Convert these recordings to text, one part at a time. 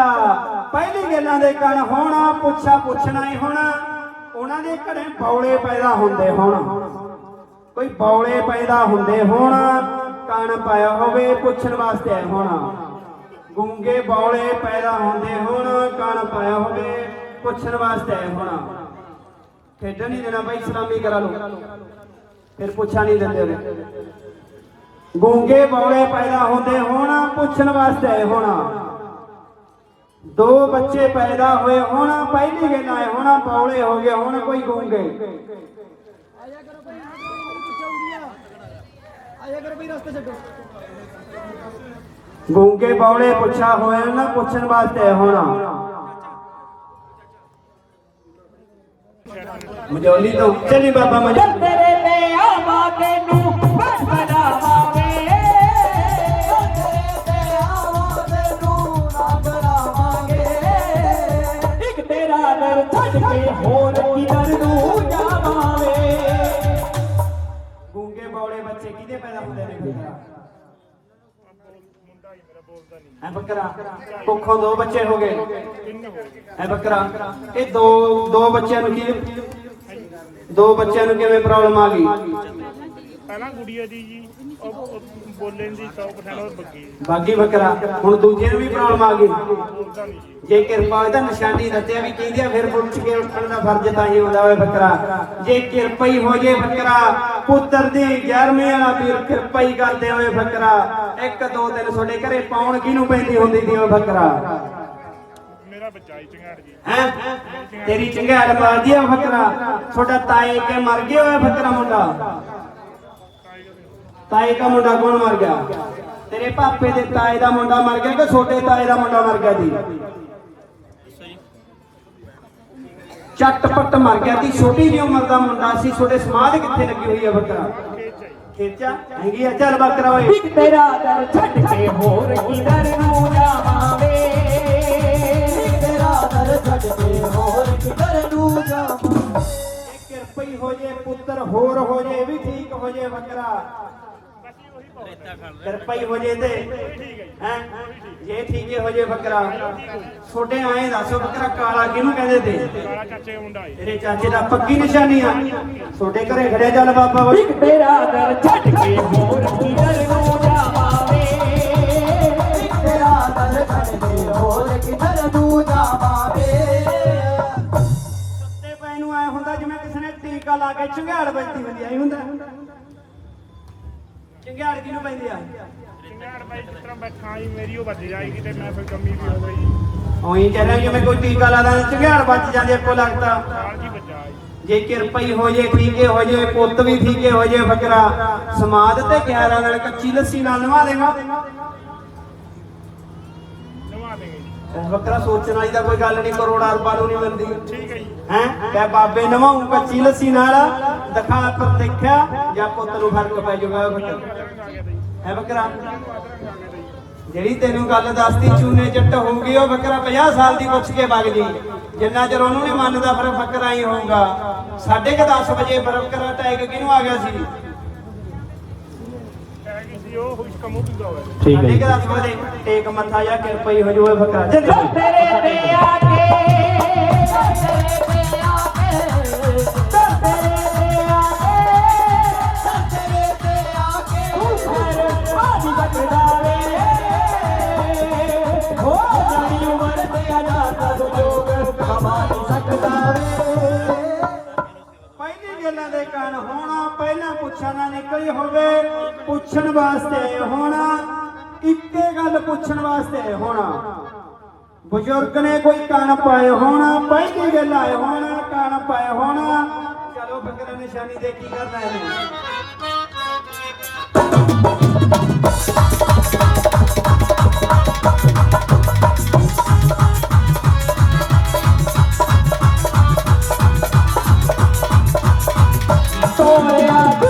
ਬੱਕਰਾ ਪਹਿਲੀ ਗੱਲਾਂ ਦੇ ਕਣ ਹੋਣਾ, ਪੁੱਛਾ ਪੁੱਛਣਾ ਹੀ ਹੋਣਾ। ਉਹਨਾਂ ਦੇ ਘਰੇ ਬੌਲੇ ਪੈਦਾ ਹੁੰਦੇ ਹੋਣ। ਕੋਈ ਬੌਲੇ ਪੈਦਾ ਹੁੰਦੇ ਹੋਣ ਕਣ ਪਾਇਆ ਹੋਵੇ ਪੁੱਛਣ ਵਾਸਤੇ ਆਏ ਹੋਣਾ। ਗੁੰਗੇ ਬੌਲੇ ਪੈਦਾ ਹੁੰਦੇ ਹੋਣ ਕਣ ਪਾਇਆ ਹੋਵੇ ਪੁੱਛਣ ਵਾਸਤੇ ਆਏ ਹੋਣਾ। ਖੇਡਣ ਨਹੀਂ ਦੇਣਾ ਬਾਈ, ਸਲਾਮੀ ਕਰਾ ਲਓ। ਫਿਰ ਪੁੱਛਾ ਨਹੀਂ ਦਿੰਦੇ ਉਹਨੇ। ਗੂੰਗੇ ਬੌਲੇ ਪੈਦਾ ਹੁੰਦੇ ਹੋਣ, ਪੁੱਛਣ ਵਾਸਤੇ ਆਏ ਹੋਣਾ। ਦੋ ਬੱਚੇ ਪੈਦਾ ਹੋਏ, ਹੋਣ ਪਹਿਲੀ ਗੱਲ ਆਏ, ਹੋਣਾ ਬੌਲੇ ਹੋ ਗਏ, ਹੁਣ ਕੋਈ ਗੂੰਗੇ। ਆਇਆ ਕਰੋ ਭਾਈ ਆਇਆ ਕਰੋ ਭਾਈ ਰਸਤੇ ਛੱਡੋ ਗੂੰਗੇ ਬੌਲੇ ਪੁੱਛਾ ਹੋਏ ਨਾ ਪੁੱਛਣ ਵਾਸਤੇ ਆਏ ਹੋਣਾ। ਮਜੌਲੀ ਤੋਂ, ਚੱਲੀ ਬਾਬਾ ਮਜੌਲੀ। ਤੇਰੇ ਤੇ ਆਵਾਂਗੇ ਨੂੰ ਦਰ ਹੋਰ ਕਿਧਰ ਨੂੰ ਜਾਵਾਂਗੇ। ਗੂੰਗੇ ਬੌਲੇ ਬੱਚੇ ਕਿਹਦੇ ਪੈਦਾ ਹੁੰਦੇ ਨੇ ਐ ਬੱਕਰਾ? ਕੁੱਖੋਂ ਦੋ ਬੱਚੇ ਹੋ ਗਏ। ਐ ਬੱਕਰਾ? ਇਹ ਦੋ ਦੋ ਬੱਚਿਆਂ ਨੂੰ ਕੀ ਦੋ ਬੱਚਿਆਂ ਨੂੰ ਕਿਵੇਂ ਪ੍ਰੋਬਲਮ ਆ ਗਈ? ਪਹਿਲਾਂ ਗੁੜੀਆ ਦੀ ਜੀ ਉਹ ਉਹ ਬੋਲਣ ਦੀ 100% ਉਹ ਬੱਗੀ। ਬਾਗੀ ਬੱਕਰਾ ਹੁਣ ਦੂਜੇ ਨੂੰ ਵੀ ਪ੍ਰੋਬਲਮ ਆ ਗਈ। ਬੋਲਦਾ ਨਹੀਂ ਜੀ। ਜੇ ਕਿਰਪਾ ਤਾਂ ਨਿਸ਼ਾਨੀ ਦੱਸਿਆ ਵੀ ਕਹਿੰਦੇ ਆ ਫਿਰ ਪੁੱਛ ਕੇ ਉੱਠਣ ਦਾ ਫਰਜ਼ ਤਾਂ ਹੀ ਹੁੰਦਾ ਹੋਵੇ ਬੱਕਰਾ। ਜੇ ਕਿਰਪਾ ਹੀ ਹੋ ਜੇ ਬੱਕਰਾ ਪੁੱਤਰ ਦੀ 11ਵੀਂ ਵਾਲਾ ਵੀਰ ਕਿਰਪਾ ਹੀ ਕਰਦੇ ਹੋਏ ਬੱਕਰਾ। ਇੱਕ ਦੋ ਦਿਨ ਤੁਹਾਡੇ ਘਰੇ ਪਾਉਣ ਕਿਹਨੂੰ ਪੈਂਦੀ ਹੁੰਦੀ ਸੀ ਉਹ ਬੱਕਰਾ? ਮੇਰਾ ਬੱਚਾ ਹੀ ਚੰਗਾੜ ਜੀ। ਹੈ? ਤੇਰੀ ਚੰਗਿਆੜ ਮਾਰਦੀ ਆ ਬੱਕਰਾ। ਤੁਹਾਡਾ ਤਾਏ ਕੇ ਮਰ ਗਿਆ ਹੋਇਆ ਬੱਕਰਾ ਮੁੰਡਾ। ਤਾਏ ਦਾ ਮੁੰਡਾ ਕੌਣ ਮਰ ਗਿਆ? ਤੇਰੇ ਪਾਪੇ ਦੇ ਤਾਏ ਦਾ ਮੁੰਡਾ ਮਰ ਗਿਆ ਕਿ ਛੋਟੇ ਤਾਏ ਦਾ ਮੁੰਡਾ ਮਰ ਗਿਆ ਜੀ? ਚੱਟਪਟ ਮਰ ਗਿਆ ਸੀ ਛੋਟੀ ਜਿਹੀ ਉਮਰ ਦਾ ਮੁੰਡਾ ਸੀ। ਛੋਟੇ ਸਮਾਧ ਕਿੱਥੇ ਲੱਗੀ ਹੋਈ ਆ ਬੱਕਰਾ? ਖੇਚਾ? ਹੈਗੀ ਆ? ਚੱਲ ਬੱਕਰਾ ਓਏ। ਤੇਰਾ ਦਰ ਛੱਡ ਕੇ ਹੋਰ ਕਿਧਰ ਨੂੰ ਇੱਕ ਤੇਰਾ ਦਰ ਛੱਡ ਕੇ ਹੋਰ ਕਿਧਰ ਨੂੰ ਜਾਵਾਂਗੇ? ਕਿਰਪਾ ਹੀ ਹੋ ਜੇ ਪੁੱਤਰ ਹੋਰ ਹੋ ਜੇ ਵੀ ਠੀਕ ਹੋ ਜੇ ਬੱਕਰਾ। ਕਿਰਪਾ ਹੀ ਹੋ ਜੇ ਤੇ। ਹੈ? ਜੇ ਠੀਕ ਹੀ ਜੇ ਬੱਕਰਾ। ਛੋਟੇ ਆਏ ਦੱਸੋ ਬੱਕਰਾ ਕਾਲਾ ਕਿਹਨੂੰ ਕਹਿੰਦੇ ਤੇ? ਕਾਲਾ ਚਾਚੇ ਦਾ ਮੁੰਡਾ ਹੈ ਤੇਰੇ ਚਾਚੇ ਦਾ ਪੱਕੀ ਨਿਸ਼ਾਨੀ ਆ। ਛੋਟੇ ਘਰੇ ਖੜਿਆ ਚੱਲ ਬਾਬਾ ਇੱਕ ਤੇਰਾ ਦਰ ਛੱਡ ਕੇ ਹੋਰ ਨੂੰ ਦਰ ਛੱਡ ਕੇ ਹੋਰ ਕਿਧਰ ਨੂੰ ਜਾਵਾਂਗੇ? ਤੇ ਪੈ ਨੂੰ ਐ ਹੁੰਦਾ ਜਿਵੇਂ ਕਿਸੇ ਨੇ ਟੀਕਾ ਲਾ ਕੇ ਚੰਗਿਆੜ ਵੱਜਦੀ ਹੁੰਦੀ ਐ ਹੁੰਦਾ। ਚੰਗਿਆੜ ਕਿਹਨੂੰ ਪੈਂਦੀ ਆ? ਚੰਗਾੜ ਬਾਈ ਜਿਸ ਤਰ੍ਹਾਂ ਬੈਠਾ ਹੀ ਮੇਰੀ ਉਹ ਵੱਜ ਜਾਏਗੀ ਤੇ ਮੈਂ ਫਿਰ ਕਮੀ ਵੀ ਹੋ ਗਈ ਉਹੀ ਕਹਿੰਦਾ ਜਿਵੇਂ ਕੋਈ ਟੀਕਾ ਲਾਦਾ ਚੰਗਿਆੜ ਵੱਜ ਜਾਂਦੀ ਇੱਕੋ ਲੱਗਦਾ ਨਾਲ ਜੀ ਬੱਚਾ ਹੈ ਜੇ ਕਿਰਪਈ ਹੋ ਜੇ ਠੀਕੇ ਹੋ ਜੇ ਪੁੱਤ ਵੀ ਠੀਕੇ ਹੋ ਜੇ ਬੱਕਰਾ। ਸਮਾਦ ਤੇ 11 ਨਾਲ ਕੱਚੀ ਲੱਸੀ ਨਾਲ ਨਵਾ ਦੇਗਾ। ਨਵਾ ਸੋਚਣ ਵਾਲੀ ਕੋਈ ਗੱਲ ਨਹੀਂ ਕਰੋੜਾਂ ਰੁਪਏ ਨੂੰ ਨਹੀਂ ਮਿਲਦੀ। ਠੀਕ ਹੈ ਜੀ। ਹੈ? ਕਹ ਬਾਬੇ ਨਵਾਉਂ ਕੱਚੀ ਲੱਸੀ ਨਾਲ। ਦਿਖਾ ਪਰ ਦੇਖਿਆ ਜਾਂ ਪੁੱਤ ਨੂੰ ਫ਼ਰਕ ਪੈ ਜਾਊਗਾ ਬੱਕਰਾ ਹੈ ਬੱਕਰਾ? ਜਿਹੜੀ ਤੈਨੂੰ ਗੱਲ ਦੱਸਦੀ ਚੂਨੇ ਚੱਟ ਹੋਊਗੀ ਉਹ ਬੱਕਰਾ 50 ਸਾਲ ਦੀ ਪੁੱਛ ਕੇ ਵਗ ਜੀ। ਜਿੰਨਾ ਚਿਰ ਉਹਨੂੰ ਨਹੀਂ ਮੰਨਦਾ ਫਿਰ ਬੱਕਰਾ ਹੀ ਹੋਊਗਾ। ਸਾਢੇ ਕੁ 10 ਵਜੇ ਬੱਕਰਾ ਟੈਗ ਕਿਹਨੂੰ ਆ ਗਿਆ ਸੀ? ਹੈ ਠੀਕ ਹੈ ਸਾਢੇ ਕੁ 10 ਵਜੇ। ਟੇਕ ਮੱਥਾ ਜਾਂ ਕਿਰਪਈ ਹੋ ਜੂਏ ਬੱਕਰਾ ਜਲਦੀ ਤੇਰੇ ਤੇ ਆ ਕੇ ਤੇਰੇ ਤੇ ਆ ਕੇ ਪੁੱਛਣ ਹੋਵੇ, ਪੁੱਛਣ ਵਾਸਤੇ ਹੋਣਾ, ਇੱਕੇ ਗੱਲ ਪੁੱਛਣ ਵਾਸਤੇ ਹੋਣਾ। ਬਜ਼ੁਰਗ ਨੇ ਕੋਈ ਕਣ ਪਾਏ ਹੋਣਾ, ਪਹਿਲੀ ਗੱਲ ਆਏ ਹੋਣਾ, ਕਣ ਪਾਏ ਹੋਣਾ। ਚਲੋ ਬੱਕਰਾ ਨਿਸ਼ਾਨੀ ਦੇ ਕੀ ਕਰਨਾ ਇਹਨੇ? ਤੋਰਿਆ ਦੁੱਧ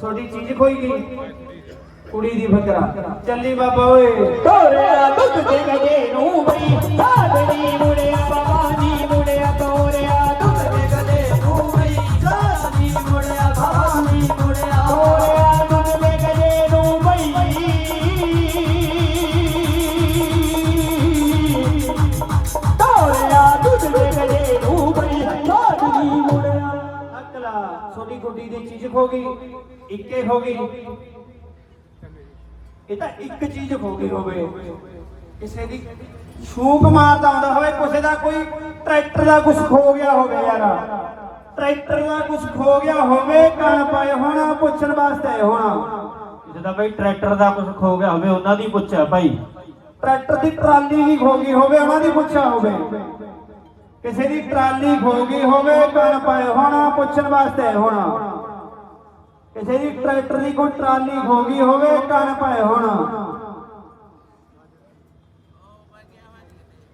ਛੋਟੀ ਚੀਜ਼ ਖੋਈ ਗਈ। ਕੁੜੀ ਦੀ ਬੱਕਰਾ ਚੱਲੀ ਬਾਬਾ ਓਏ। ਤੋਰਿਆ ਦੁੱਧ ਦੇ ਗਜੇ ਨੂੰ ਬਈ। ਸਾਧਣੀ ਮੁੜਿਆ ਭਵਾਨੀ ਮੁੜਿਆ ਤੋਰਿਆ ਦੁੱਧ ਦੇ ਗਜੇ ਨੂੰ ਬਈ। ਸਾਧਣੀ ਮੁੜਿਆ ਭਵਾਨੀ ਮੁੜਿਆ ਤੋਰਿਆ ਦੁੱਧ ਦੇ ਗਜੇ ਨੂੰ ਬਈ। ਤੋਰਿਆ ਦੁੱਧ ਦੇ ਗਜੇ ਨੂੰ ਬਈ। ਸਾਧਣੀ ਮੁੜਿਆ। ਅਕਲਾ ਛੋਟੀ ਗੁੱਡੀ ਦੀ ਚੀਜ਼ ਖੋ ਗਈ। ਇੱਕੇ ਖੋ ਗਈ। ਇਹ ਤਾਂ ਇੱਕ ਚੀਜ਼ ਖੋ ਗਈ ਹੋਵੇ। ਕਿਸੇ ਦੀ ਸ਼ੂਕ ਮਾਰਤ ਆਉਂਦਾ ਹੋਵੇ ਕਿਸੇ ਦਾ ਕੋਈ ਟਰੈਕਟਰ ਦਾ ਕੁਝ ਖੋ ਗਿਆ ਹੋਵੇ ਯਾਰ। ਟਰੈਕਟਰ ਦਾ ਕੁਝ ਖੋ ਗਿਆ ਹੋਵੇ ਕਣ ਪਾਏ ਹੋਣਾ ਪੁੱਛਣ ਵਾਸਤੇ ਹੋਣਾ। ਜਿਹਦਾ ਭਾਈ ਟਰੈਕਟਰ ਦਾ ਕੁਝ ਖੋ ਗਿਆ ਹੋਵੇ ਉਹਨਾਂ ਦੀ ਪੁੱਛਿਆ ਭਾਈ। ਟਰੈਕਟਰ ਦੀ ਟਰਾਲੀ ਵੀ ਖੋ ਗਈ ਹੋਵੇ ਉਹਨਾਂ ਦੀ ਪੁੱਛਿਆ ਹੋਵੇ। ਕਿਸੇ ਦੀ ਟਰਾਲੀ ਖੋ ਗਈ ਹੋਵੇ ਕਣ ਪਾਏ ਹੋਣਾ ਪੁੱਛਣ ਵਾਸਤੇ ਹੋਣਾ। ਕਿਸੇ ਦੀ ਟਰੈਕਟਰ ਦੀ ਕੋਈ ਟਰਾਲੀ ਹੋ ਗਈ ਹੋਵੇ ਕਣ ਪਾਏ ਹੋਣਾ।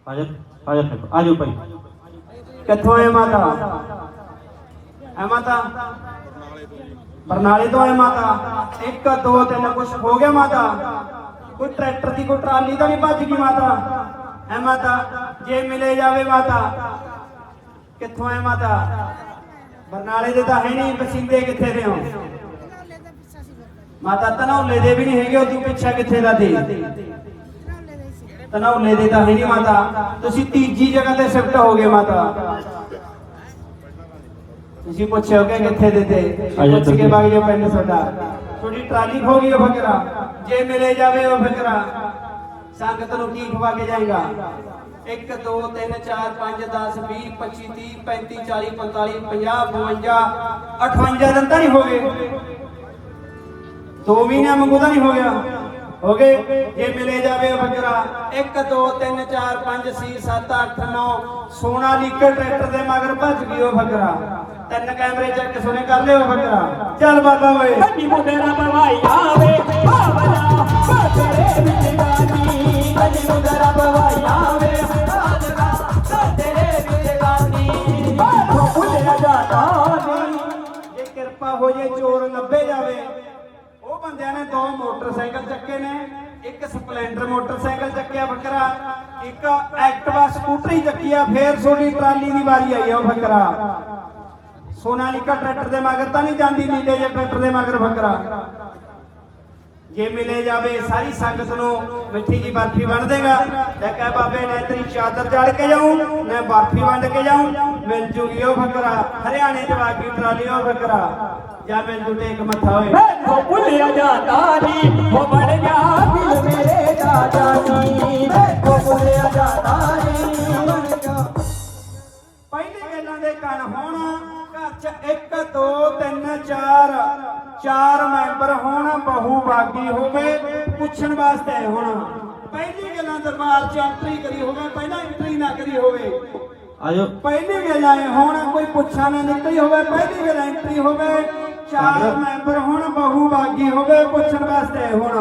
ਆ ਜਾ, ਆ ਭਾਈ। ਕਿੱਥੋਂ ਆਏ ਮਾਤਾ? ਐ ਮਾਤਾ? ਬਰਨਾਲੇ ਤੋਂ ਆਏ ਮਾਤਾ। ਇੱਕ, ਦੋ, ਤਿੰਨ ਕੁਛ ਹੋ ਗਿਆ ਮਾਤਾ। ਕੋਈ ਟਰੈਕਟਰ ਦੀ ਕੋਈ ਟਰਾਲੀ ਤਾਂ ਨਹੀਂ ਭੱਜ ਗਈ ਮਾਤਾ। ਐ ਮਾਤਾ, ਜੇ ਮਿਲੇ ਜਾਵੇ ਮਾਤਾ। ਕਿੱਥੋਂ ਆਏ ਮਾਤਾ? ਬਰਨਾਲੇ ਦੇ ਤਾਂ ਹੈ ਨਹੀਂ, ਬਸਿੰਦੇ ਕਿੱਥੇ ਦੇ ਹੋ? ਮਾਤਾ ਤਨੌਲੇ ਦੇ ਵੀ ਨਹੀਂ ਹੈਗੇ ਤੂੰ ਪਿੱਛਾ ਕਿੱਥੇ ਦਾ ਦੇ ਤਨੌਲੇ ਦੇ ਤਾਂ ਹੈ ਨਹੀਂ ਮਾਤਾ। ਤੁਸੀਂ ਤੀਜੀ ਜਗ੍ਹਾ ਤੇ ਸ਼ਿਫਟ ਹੋ ਗਏ ਮਾਤਾ। ਤੁਸੀਂ ਪੁੱਛਿਓਗੇ ਕਿੱਥੇ ਦੇ ਤੇ? ਪੁੱਛ ਕੇ। ਬਾਗ ਜੋ ਪਿੰਡ ਤੁਹਾਡਾ ਥੋੜੀ ਟਰਾਲੀ ਖੋ ਗਈ ਉਹ ਫਕਰਾ। ਜੇ ਮਿਲੇ ਜਾਵੇ ਉਹ ਫਕਰਾ। ਸੰਗਤ ਨੂੰ ਕੀ ਖਵਾ ਕੇ ਜਾਏਗਾ? 1 2 3 4 5 10 20 25 30 35 40 45 50 52 58 ਦਿਨ ਤਾਂ ਨਹੀਂ ਹੋ ਗਏ। ਦੋ ਮਹੀਨੇ ਮੰਗੂ ਤਾਂ ਨਹੀਂ ਹੋ ਗਿਆ। ਹੋ ਗਏ? ਜੇ ਮਿਲੇ ਜਾਵੇ ਬੱਕਰਾ। 1 2 3 4 5 6 7 8 9 ਸੋਨਾ ਲੀਕਰ ਟਰੈਕਟਰ ਦੇ ਮਗਰ ਭੱਜ ਗਈ ਉਹ ਬੱਕਰਾ। ਤਿੰਨ ਕੈਮਰੇ ਚੈੱਕ ਸੁਣੇ ਕਰ ਲਿਓ ਬੱਕਰਾ। ਚੱਲ ਬਾਬਾ ਓਏ। ਮੁੰਡੇ ਨਾ ਪਵਾਈ ਆਵੇ ਬਾਬਲਾ ਬਾਤਰੇ ਵਿੱਚ ਗਾਨੀ ਕੰਨੀ ਮੁੰਡੇ ਨਾ ਪਵਾਈ ਆਵੇ ਬਾਬਲਾ ਬਾਤਰੇ ਵਿੱਚ ਗਾਨੀ ਬਾਹਰੋਂ ਭੁੱਲਿਆ ਜਾਂਦਾ ਨੀ ਜੇ ਕਿਰਪਾ ਹੋ ਜੇ ਚੋਰ ਲੱਭੇ ਜਾਵੇ ਉਹ ਬੰਦਿਆਂ ਨੇ ਦੋ ਮੋਟਰਸਾਈਕਲ ਚੱਕੇ ਨੇ, ਇੱਕ ਸਪਲੈਂਡਰ ਮੋਟਰਸਾਈਕਲ ਚੱਕਿਆ ਬੱਕਰਾ, ਇੱਕ ਐਕਟਿਵਾ ਸਕੂਟਰੀ ਚੱਕੀ ਫੇਰ ਸੋਡੀ ਟਰਾਲੀ ਦੀ ਵਾਰੀ ਆਈ ਆ ਉਹ ਬੱਕਰਾ। ਸੋਨਾਲੀਕਾ ਟਰੈਕਟਰ ਦੇ ਮਗਰ ਤਾਂ ਨਹੀਂ ਜਾਂਦੀ, ਨੀਲੇ ਜੇ ਟਰੈਕਟਰ ਦੇ ਮਗਰ ਬੱਕਰਾ। ਜੇ ਮਿਲੇ ਜਾਵੇ, ਸਾਰੀ ਸੰਗਤ ਨੂੰ ਮਿੱਠੀ ਜੀ ਬਰਫੀ ਵੰਡ ਦੇਗਾ। ਤੇ ਕਹਿ, ਬਾਬੇ ਨੇ ਤੇਰੀ ਚਾਦਰ ਚੜ ਕੇ ਜਾਉਂ ਮੈਂ ਬਰਫੀ ਵੰਡ ਕੇ ਜਾਉਂ ਮਿਲ ਜੂਗੀ ਉਹ ਫਕਰਾ ਹਰਿਆਣੇ ਚ ਵਾਗੀ ਟਰਾਲੀ, ਉਹ ਫਕਰਾ ਜਾਂ ਮਿਲ ਜੂ ਟੇਕ ਮੱਥਾ ਭੁੱਲਿਆ ਨੀ ਉਹ ਬਣ ਗਿਆ ਦਿਲ ਮੇਰੇ ਦਾ ਜਾਨੀ ਮੈਥੋਂ ਭੁੱਲਿਆ ਜਾਂਦਾ ਨੀ ਬਣ ਗਿਆ। ਪਹਿਲੇ ਗੱਲਾਂ ਦੇ ਕੰਨ ਹੋਣ ਘਰ ਚ 1 2 3 4 ਚਾਰ ਮੈਂਬਰ ਹੋਣ ਬਹੂ ਬਾਗੀ ਹੋਵੇ ਪੁੱਛਣ ਵਾਸਤੇ ਹੋਣ। ਪਹਿਲੀ ਗੱਲਾਂ ਦਰਬਾਰ ਚ ਐਂਟਰੀ ਕਰੀ ਹੋਵੇ ਪਹਿਲਾਂ ਐਂਟਰੀ ਨਾ ਕਰੀ ਹੋਵੇ। ਪਹਿਲੀ ਗੱਲ ਆਏ ਹੋਣ ਕੋਈ ਪੁੱਛਾ ਨਾ ਨਿਕਲੀ ਹੋਵੇ ਪਹਿਲੀ ਗੱਲ ਐਂਟਰੀ ਹੋਵੇ ਚਾਰ ਮੈਂਬਰ ਹੋਣ ਬਹੂ ਬਾਗੀ ਹੋਵੇ ਪੁੱਛਣ ਵਾਸਤੇ ਹੋਣ।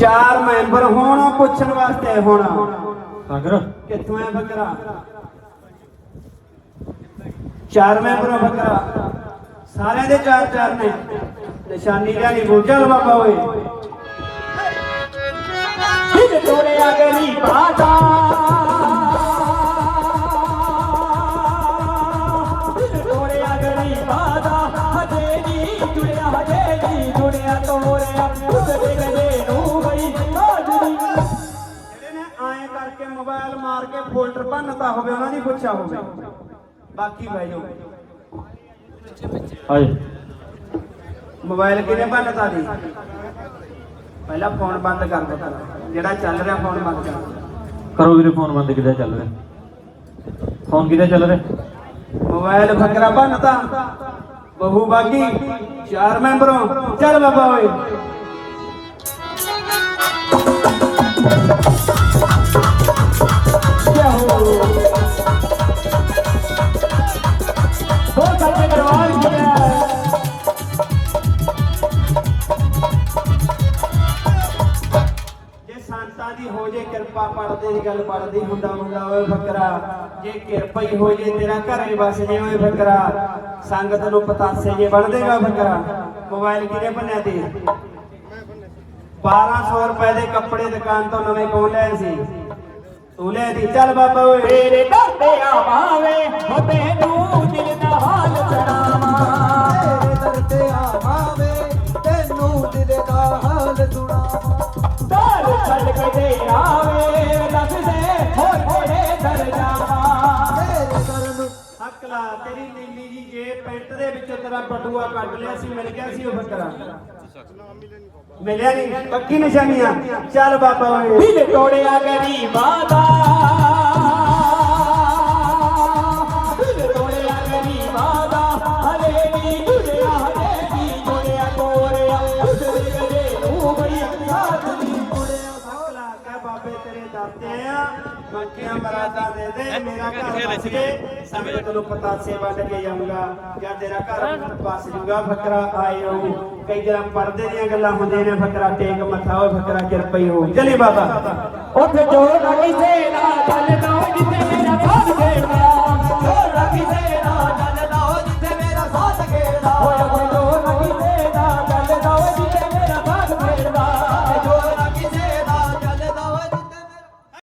ਚਾਰ ਮੈਂਬਰ ਹੋਣ ਪੁੱਛਣ ਵਾਸਤੇ ਹੋਣ। ਸਾਗਰ। ਕਿੱਥੋਂ ਹੈ ਬੱਕਰਾ? ਚਾਰ ਮੈਂਬਰ ਬੱਕਰਾ। ਸਾਰਿਆਂ ਦੇ ਚਾਰ ਚਾਰ ਨੇ। ਨਿਸ਼ਾਨੀ ਜਾਨੀ ਬੋਝਲ ਬਾਬਾ ਓਏ ਦਿਲ ਤੋੜਿਆ ਗਰੀਬਾਂ ਦਾ ਦਿਲ ਭੰਨਤਾ ਹੋਵੇ ਉਹਨਾਂ ਦੀ ਪੁੱਛਿਆ ਹੋਵੇ। ਬਾਕੀ ਬਹਿ ਜਾਓ। ਆ ਜਾ ਮੋਬਾਈਲ ਕਿਹਨੇ ਭੰਨਤਾ ਦੀ ਪਹਿਲਾਂ ਫੋਨ ਬੰਦ ਕਰ ਦਿੱਤਾ। ਜਿਹੜਾ ਚੱਲ ਰਿਹਾ ਫੋਨ ਬੰਦ ਕਰ ਕਰੋ ਵੀਰੇ ਫੋਨ ਬੰਦ ਕਿੱਦਾਂ ਚੱਲ ਰਿਹਾ? ਫੋਨ ਕਿੱਦਾਂ ਚੱਲ ਰਿਹਾ? ਮੋਬਾਈਲ ਫਕਰਾ ਭੰਨਤਾ ਬਹੂ ਬਾਗੀ ਚਾਰ ਮੈਂਬਰੋਂ। ਚੱਲ ਬਾਬਾ ਓਏ। ਜੇ ਕਿਰਪਾ ਹੀ ਹੋ ਜੇ ਤੇਰਾ ਘਰ ਹੀ ਵਸ ਜੇ ਓਏ ਫਕਰਾ ਸੰਗਤ ਨੂੰ ਪਤਾਸੇ ਜੇ ਬਣ ਦੇਗਾ ਫਕਰਾ ਮੋਬਾਈਲ ਕਿਹਨੇ ਬੰਨਿਆ ਤੇ? 1200 ਰੁਪਏ ਦੇ ਕੱਪੜੇ ਦੁਕਾਨ ਤੋਂ ਨਵੇਂ ਕੌਣ ਲਿਆ ਸੀ? ਤੂੰ ਲੈ ਦੀ। ਚੱਲ ਬਾਬਾ ਓਏ। ਤੇਰੇ ਦਰ ਤੇ ਆਵਾਵੇਂ ਹੋ ਤੈਨੂੰ ਦਿਲ ਦਾ ਹਾਲ ਸੁਣਾਵਾਂ ਤੇਰੇ ਦਰ ਤੇ ਆਵਾਂਵੇ। ਪੈਂਟ ਦੇ ਵਿੱਚੋਂ ਤੇਰਾ ਬਟੂਆ ਕੱਢ ਲਿਆ ਸੀ ਮਿਲ ਗਿਆ ਸੀ ਉਹ ਫਕਰਾ ਮਿਲਿਆ ਨਹੀਂ ਪੱਕੀ ਨਿਸ਼ਾਨੀਆਂ ਚੱਲ ਬਾਬਾ ਦਿਲ ਤੋੜਿਆ ਗਰੀਬਾਂ ਦਾ ਦਿਲ ਤੋੜਿਆ ਗਰੀਬਾਂ ਦਾ ਹਲੇ ਵੀ ਜੁੜਿਆ ਹਲੇ ਵੀ ਜੁੜਿਆ ਕੋਰਿਆ। ਉਸਦੇ ਗਲੇ ਨੂੰ ਬੜੀ ਸਾਥ ਦੀ ਮੁੜਿਆ ਹਕਲਾ ਕਹਿ ਬਾਬੇ ਤੇਰੇ ਦਰ ਤੇ ਆਇਆ ਮਰਾਦਾਂ ਦੇ ਦੇ ਮੇਰਾ ਘਰ ਵਸ ਜੇ ਸੰਗਤ ਨੂੰ ਪਤਾਸੇ ਵੰਡ ਕੇ ਜਾਊਂਗਾ, ਜਾਂ ਤੇਰਾ ਘਰ ਪਾਸ ਜੂਗਾ ਫਕਰਾ ਆਏ ਹੋ ਕਈ ਜਰਾ ਪਰਦੇ ਦੀਆਂ ਗੱਲਾਂ ਹੁੰਦੀਆਂ ਨੇ, ਫਕਰਾ ਟੇਕ ਮੱਥਾ ਹੋਏ ਫਕਰਾ ਕਿਰਪਾ ਹੀ। ਹੋ ਚਲੀ ਬਾਬਾ ਉੱਠ ਜੋ ਨਾ ਕਿਸੇ ਨਾ ਚੱਲਦਾ ਜਿੱਤੇ ਮੇਰਾ ਸਾਥ ਖੇਡਦਾ।